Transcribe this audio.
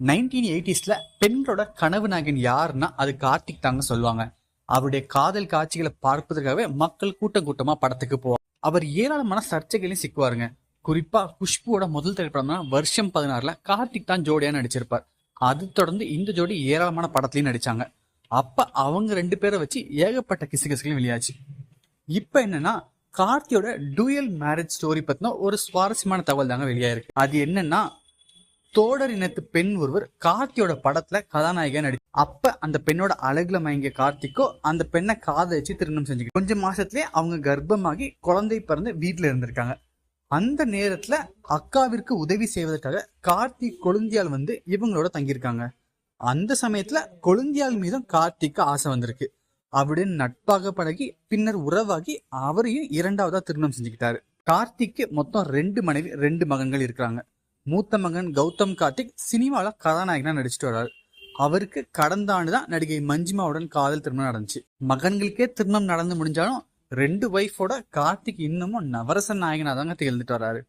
Nineteen எயிட்டிஸ்ல பெண்களோட கனவு நாயகன் யாருன்னா அது கார்த்திக் தாங்க சொல்லுவாங்க. அவருடைய காதல் காட்சிகளை பார்ப்பதற்காகவே மக்கள் கூட்டம் கூட்டமா படத்துக்கு போவாங்க. அவர் ஏராளமான சர்ச்சைகளையும் சிக்குவாருங்க. குறிப்பா குஷ்புவோட முதல் திரைப்படம்னா வருஷம் பதினாறுல கார்த்திக் தான் ஜோடியா நடிச்சிருப்பார். அது தொடர்ந்து இந்த ஜோடி ஏராளமான படத்துலயும் நடிச்சாங்க. அப்ப அவங்க ரெண்டு பேரை வச்சு ஏகப்பட்ட கிசுகிசுகளும் வெளியாச்சு. இப்ப என்னன்னா கார்த்தியோட டூயல் மேரேஜ் ஸ்டோரி பத்தின ஒரு சுவாரஸ்யமான தகவல் தாங்க வெளியாயிருக்கு. அது என்னன்னா தோடர் இனத்து பெண் ஒருவர் கார்த்தியோட படத்துல கதாநாயகன் நடி அப்ப அந்த பெண்ணோட அழகுல மயங்கிய கார்த்திக்கோ அந்த பெண்ணை காதலிச்சு திருமணம் செஞ்சு கொஞ்சம் மாசத்துலயே அவங்க கர்ப்பமாகி குழந்தை பிறந்து வீட்டுல இருந்திருக்காங்க. அந்த நேரத்துல அக்காவிற்கு உதவி செய்வதற்காக கார்த்திக் கொழுந்தியால் வந்து இவங்களோட தங்கியிருக்காங்க. அந்த சமயத்துல கொழுந்தியால் மீதும் கார்த்திக்கு ஆசை வந்திருக்கு. அவருடன் நட்பாக பழகி பின்னர் உறவாகி அவரையும் இரண்டாவதா திருமணம் செஞ்சுக்கிட்டாரு. கார்த்திக்கு மொத்தம் ரெண்டு மனைவி ரெண்டு மகன்கள் இருக்கிறாங்க. மூத்த மகன் கௌதம் கார்த்திக் சினிமாவில் கதாநாயகனா நடிச்சிட்டு வர்றாரு. அவருக்கு கடந்த ஆண்டு தான் நடிகை மஞ்சிமாவுடன் காதல் திருமணம் நடந்துச்சு. மகன்களுக்கே திருமணம் நடந்து முடிஞ்சாலும் ரெண்டு ஒய்ஃபோட கார்த்திக் இன்னமும் நவரச நாயகனாக தாங்க திகழ்ந்துட்டு வர்றாரு.